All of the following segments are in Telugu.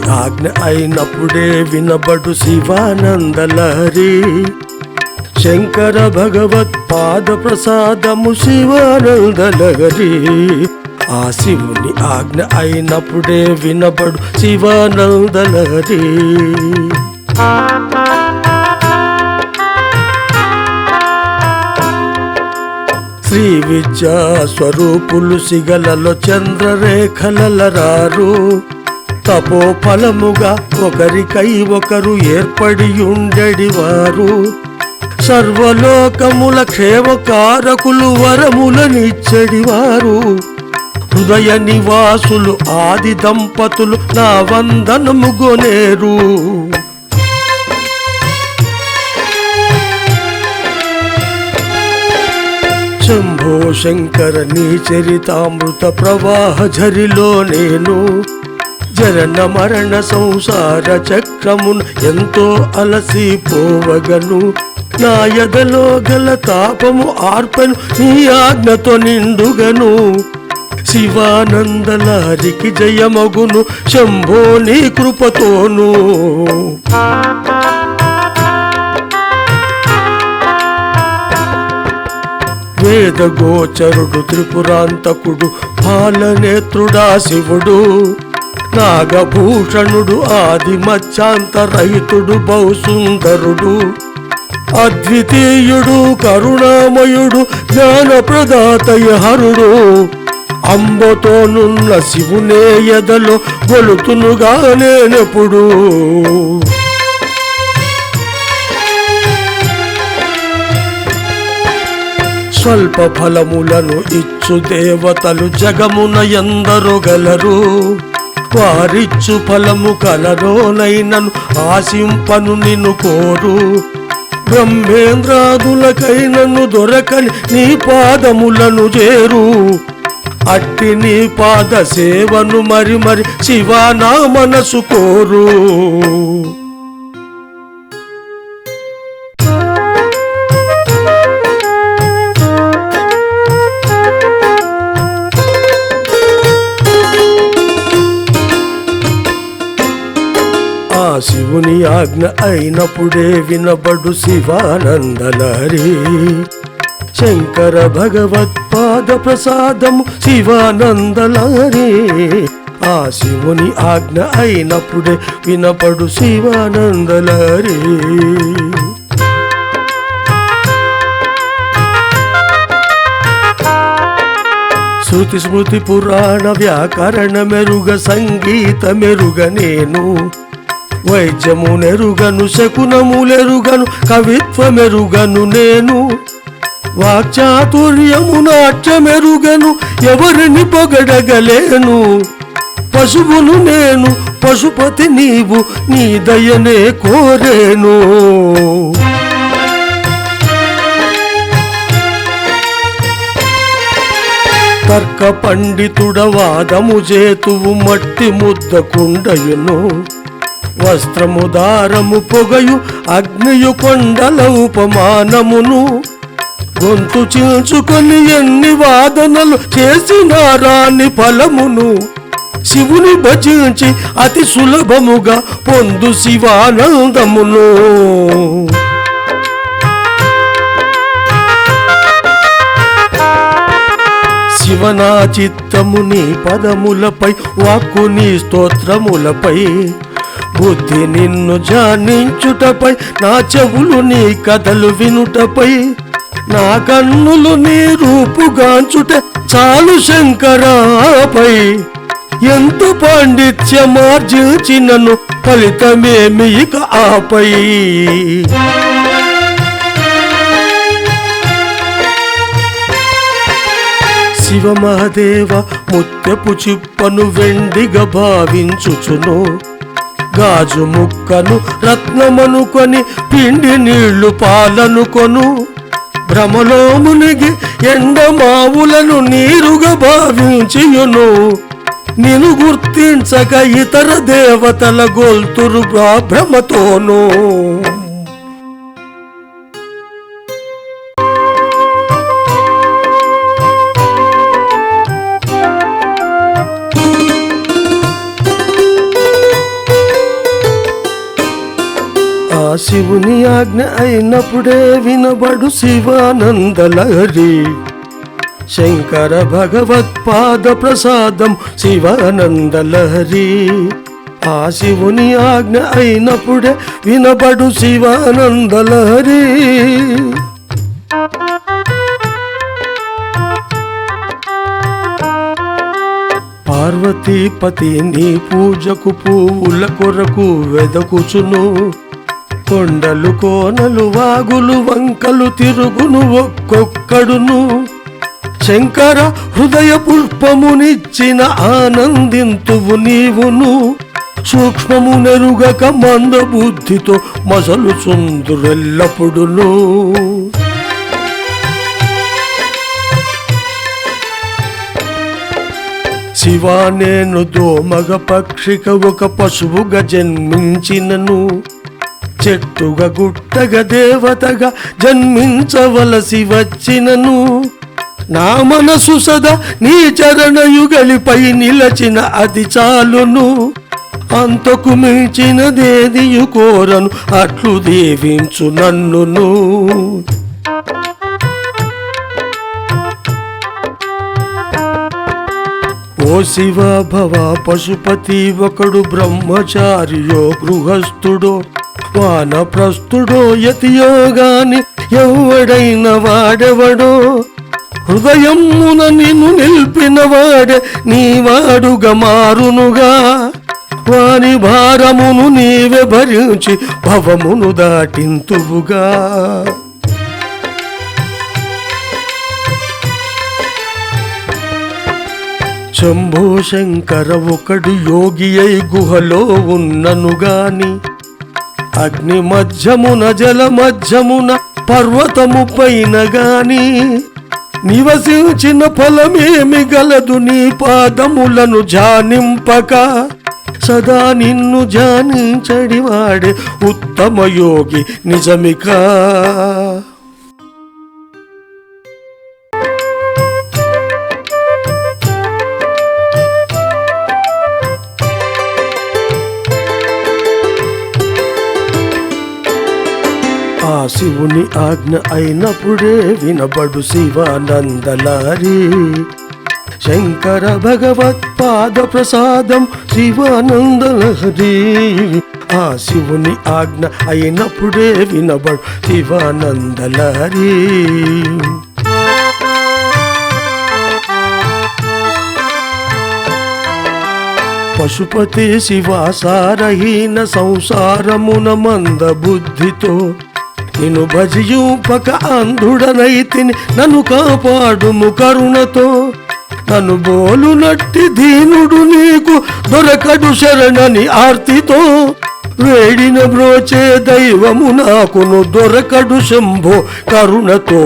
ఆ ఆజ్ఞ అయినప్పుడే వినబడు శివానందలహరి. శంకర భగవత్ పాద ప్రసాదము శివానందలహరి. ఆ శివుని ఆజ్ఞ అయినప్పుడే వినబడు శివానందలహరి. శ్రీ విద్యా స్వరూపులు సిగలలో చంద్రరేఖలరారు తపో ఫలముగా ఒకరికై ఒకరు ఏర్పడి ఉండెడివారు సర్వలోకముల క్షేమకారకులు వరములనిచ్చడివారు హృదయ నివాసులు ఆది దంపతులు నా వందనము గొనేరు. శంభో శంకర నీ చరితామృత ప్రవాహ ఝరిలో నేను. జరణ మరణ సంసార చక్రమును ఎంతో అలసిపోవగను నా ఎదలో గల తాపము ఆర్పను నీ ఆజ్ఞతో నిండుగను. శివానందలారికి జయమగును శంభో నీ కృపతోను. వేదగోచరుడు త్రిపురాంతకుడు పాలనేత్రుడా శివుడు. నాగభూషణుడు ఆది మధ్యాంతరహితుడు బహుసుందరుడు అద్వితీయుడు కరుణామయుడు జ్ఞానప్రదాతయ హరుడు. అంబతోనున్న శివునే ఎదలో గొలుతునుగా నేనెప్పుడు స్వల్ప ఫలములను ఇచ్చు దేవతలు జగమున ఎందరు గలరు. వారిచ్చు ఫలము కలరోనైనను ఆశింపను నిన్ను కోరు. బ్రహ్మేంద్రాదులకైనను దొరకని నీ పాదములను చేరు. అట్టి నీ పాద సేవను మరి మరి శివ నా మనసు కోరు. శివుని ఆజ్ఞ అయినప్పుడే వినబడు శివానందలహరి శంకర భగవత్పాద ప్రసాదము శివానందలహరి ఆ శివుని ఆజ్ఞ అయినప్పుడే వినపడు శివానందలహరి శృతి స్మృతి పురాణ వ్యాకరణ మెరుగ సంగీత మెరుగ నేను. వైద్యము నెరుగను శకునములెరుగను కవిత్వమెరుగను నేను. వాక్చాతుర్యము నాట్యమెరుగను ఎవరిని పొగడగలేను. పశువును నేను పశుపతి నీవు నీ దయనే కోరేను. తర్క పండితుడ వాదము చేతువు మట్టి ముద్ద కుండయును. వస్త్రము దారము పొగయు అగ్నియు కొండల ఉపమానమును గొంతు చీల్చుకొని ఎన్ని వాదనలు చేసిన రాని ఫలమును. శివుని భజించి అతి సులభముగా పొందు శివానందమును. శివనా చిత్తముని పదములపై వాక్కుని స్తోత్రములపై. బుద్ధి నిన్ను జానించుటపై నా చెవులు నీ కథలు వినుటపై నా కన్నులు నీ రూపుగాంచుట చాలు శంకరాపై. ఎంత పాండిత్యమార్జించినను ఫలితమేమి ఇక ఆపై? శివమహదేవ ముత్యపు చిప్పను వెండిగా భావించుచును. గాజు ముక్కను రత్నమనుకొని పిండి నీళ్ళు పాలనుకొను భ్రమలో మునిగి ఎండమావులను నీరుగా భావించియును. నిను గుర్తించక ఇతర దేవతల గొల్తురు భ్రమతోనూ. శివుని ఆజ్ఞ అయినప్పుడే వినబడు శివానందలహరి. శంకర భగవత్పాద ప్రసాదం శివానందలహరి. ఆ శివుని ఆజ్ఞ అయినప్పుడే వినబడు శివానందలహరి. పార్వతీపతి నీ పూజకు పువ్వుల కొరకు వెదకుచును. కొండలు కోనలు వాగులు వంకలు తిరుగును ఒక్కొక్కడును. శంకర హృదయ పుష్పమునిచ్చిన ఆనందింతువు నీవును. సూక్ష్మము నెరుగక మంద బుద్ధితో మసలు సుందరెల్లప్పుడును. శివా నేను దోమగ పక్షిక ఒక పశువుగా జన్మించినను. చెట్టుగా గుట్టగా దేవతగా జన్మించవలసి వచ్చినను. నా మనసు సదా నీ చరణయుగలిపై నిలచిన అది చాలును. అంతకు మించినదేదియు కోరను అట్లు దేవించు నన్నును. ఓ శివ భవ పశుపతి ఒకడు బ్రహ్మచారియో గృహస్థుడో. వానప్రస్థుడో యతియో గాని ఎవడైన వాడెవడో? హృదయమున నిన్ను నిలిపిన వాడే నీవాడుగా మారునుగా. వాని భారమును నీవే భరించి భవమును దాటింతువుగా. శంభో శంకర ఒకడు యోగి అయి గుహలో ఉన్నను గాని అగ్ని మధ్యమున జల మధ్యమున పర్వతము పైన గాని నివసించిన ఫలమేమి గలదు నీ పాదములను జానింపక సదా నిన్ను జానించడివాడే ఉత్తమ యోగి నిజమికా. శివుని ఆజ్ఞ అయినప్పుడే వినబడు శివానందలారి. శంకర భగవత్పాద ప్రసాదం శివానందలహరి. ఆ శివుని ఆజ్ఞ అయినప్పుడే వినబడు శివానందలహరి పశుపతి శివాసారహీన సంసారమున మంద బుద్ధితో నిన్ను భజియూపక అంధుడనైతిని నన్ను కాపాడుము కరుణతో. నన్ను బోలు నట్టి దీనుడు నీకు దొరకడు శరణని ఆర్తితో. వేడిన బ్రోచే దైవము నాకును దొరకడు శంభో కరుణతో.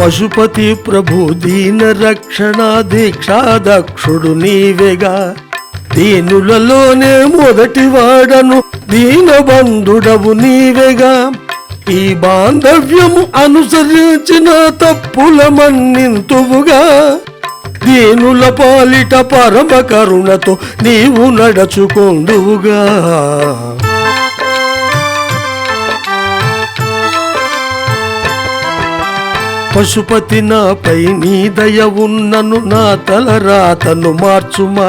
పశుపతి ప్రభు దీన రక్షణ దీక్షా దక్షుడు నీవేగా. దీనులలోనే మొదటి వాడను దీన బంధుడవు నీవేగా. ఈ బాంధవ్యము అనుసరించిన తప్పుల మన్నింతువుగా. దీనుల పాలిట పరమ కరుణతో నీవు నడచుకొందువుగా పశుపతి నాపై నీ దయ ఉన్నను నా తల రాతను మార్చుమా.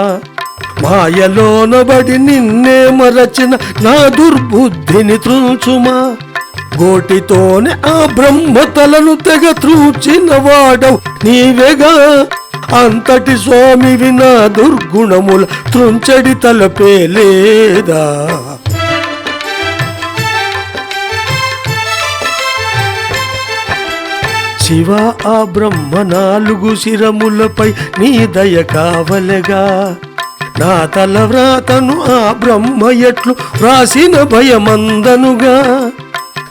మాయలోనబడి నిన్నే మరచిన నా దుర్బుద్ధిని త్రుచుమా గోటితోనే ఆ బ్రహ్మతలను తెగ త్రూచిన వాడవు నీవేగా? అంతటి స్వామివి నా దుర్గుణముల త్రుంచడి తలపే లేదా? శివ ఆ బ్రహ్మ నాలుగు శిరములపై నీ దయ కావలగా? నా తల వ్రాతను ఆ బ్రహ్మ ఎట్లు వ్రాసిన భయమందనుగా.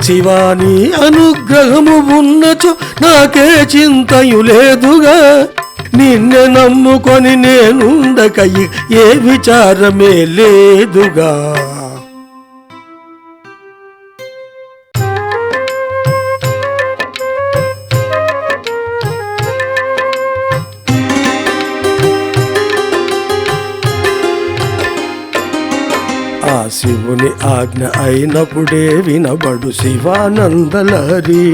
శివాని అనుగ్రహము ఉన్నచో నాకే చింతయు లేదుగా. నిన్నే నమ్ముకొని నేనుండక ఏ విచారమే లేదుగా. శివుని ఆజ్ఞ అయినప్పుడే వినబడు శివానందలహరి.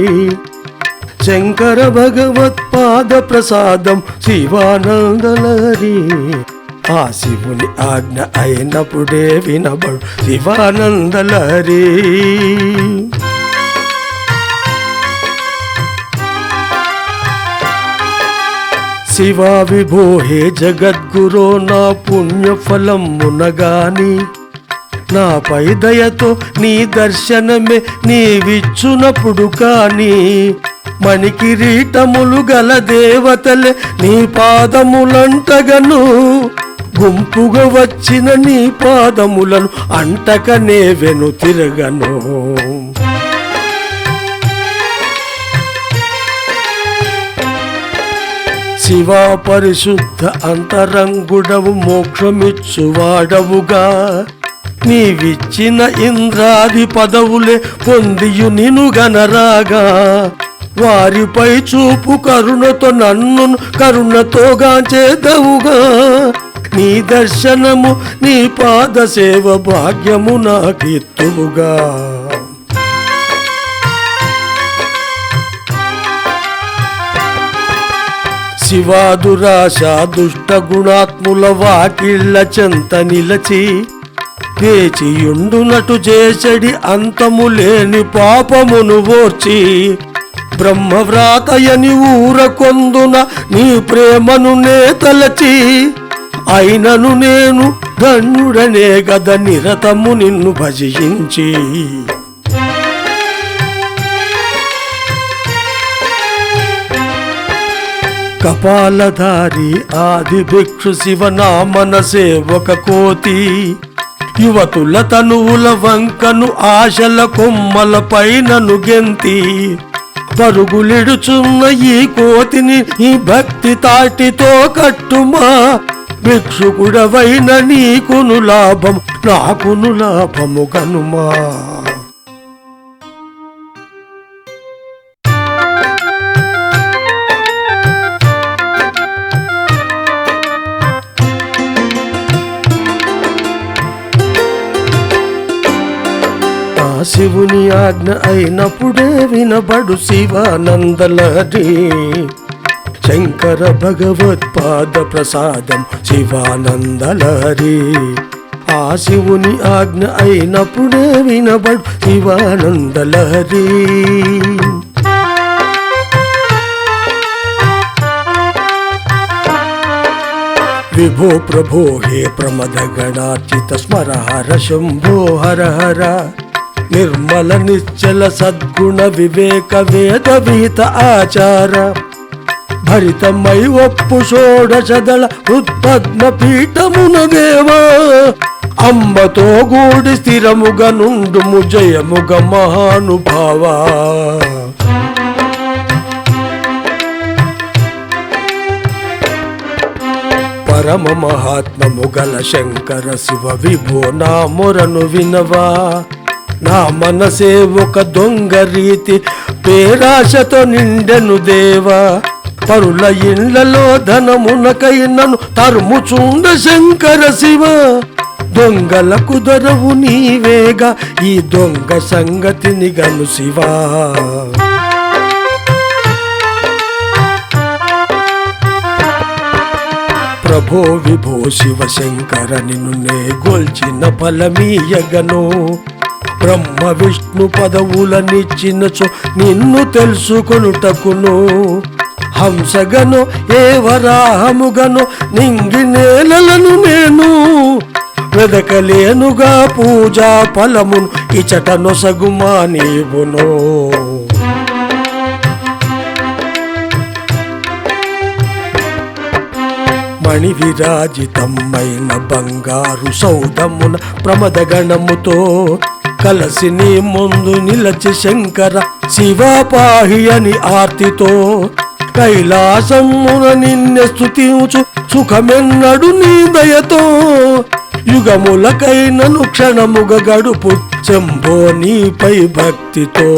శంకర భగవత్పాద ప్రసాదం శివానందలహరి. ఆ శివుని ఆజ్ఞ అయినప్పుడే వినబడు శివానందలహరి. శివా విభో హే జగద్గురో నా పుణ్యఫలం మునగాని. నాపై దయతో నీ దర్శనమే నీవిచ్చునప్పుడు కానీ మణికిరీటములు గల దేవతలే నీ పాదములంటగను గుంపుగా వచ్చిన నీ పాదములను అంటకనే వెను తిరగను. శివా పరిశుద్ధ అంతరంగుడవు మోక్షమిచ్చువాడవుగా. నీవిచ్చిన ఇంద్రాది పదవులే పొందియు నిను గనరాగా. వారిపై చూపు కరుణతో నన్ను కరుణతో చేదవుగా నీ దర్శనము నీ పాద సేవ భాగ్యము నాకిత్తువుగా. శివాదురాశ దుష్ట గుణాత్ముల వాకిళ్ళ చెంత నిలచి వేచియుండునటు చేసడి అంతము లేని పాపమును ఓర్చి బ్రహ్మవ్రాతయని ఊర కొందున నీ ప్రేమను నే తలచి అయినను నేను ధన్యుడనే గద నిరతము నిన్ను భజించి. కపాలధారి ఆది భిక్షు శివనామన సేవక కోతి యువతుల తనువుల వంకను ఆశల కొమ్మల పైన నుగెంతి. పరుగులిడుచున్న ఈ కోతిని ఈ భక్తి తాటితో కట్టుమా. భిక్షుకుడవైన నీకును లాభం నాకును లాభము కనుమా. శివుని ఆజ్ఞ అయినప్పుడే వినబడు శివానందలరి శంకర భగవత్పాద ప్రసాదం శివానందలరి ఆ శివుని ఆజ్ఞ అయినప్పుడే వినబడు శివానందలరి విభో ప్రభో హే ప్రమద గణార్చిత స్మర హర శంభో హర హర. నిర్మల నిశ్చల సద్గుణ వివేక వేద విహిత ఆచార. భరితమై ఒప్పు షోడశదళ ఉత్పద్మ పీఠమున దేవా అంబతో గూడి స్థిరముగ నుండుము జయముగ మహానుభావా. పరమ మహాత్మము గల శంకర శివ విభో నా మొరను వినవా. నా మనసే ఒక దొంగ రీతి పేరాశతో నిండెను దేవా. పరుల ఇండ్లలో ధనమునకైనను తరుముచుండ శంకర శివ. దొంగలకు దొరవు నీవేగా ఈ దొంగ సంగతిని గను శివా. ప్రభో విభో శివ శంకర నిన్ను నే గొల్చిన ఫలమీయగను. బ్రహ్మ విష్ణు పదవులనిచ్చినచో నిన్ను తెలుసుకొనుటకును. హంసగను ఏ వరాహముగను నింగి నేలలను నేను వెదకలేనుగా పూజా ఫలమును ఇచట నొసగుమా నీవును. మణి విరాజితమైన బంగారు సౌదమున ప్రమదగణముతో కలసి నీ ముందు నిలచి శంకర శివపాహి అని ఆర్తితో కైలాసమున నిన్నె స్థుతించు సుఖమెన్నడు నీ దయతో. యుగములకైనను క్షణముగ గడుపు శంభో నీపై భక్తితో.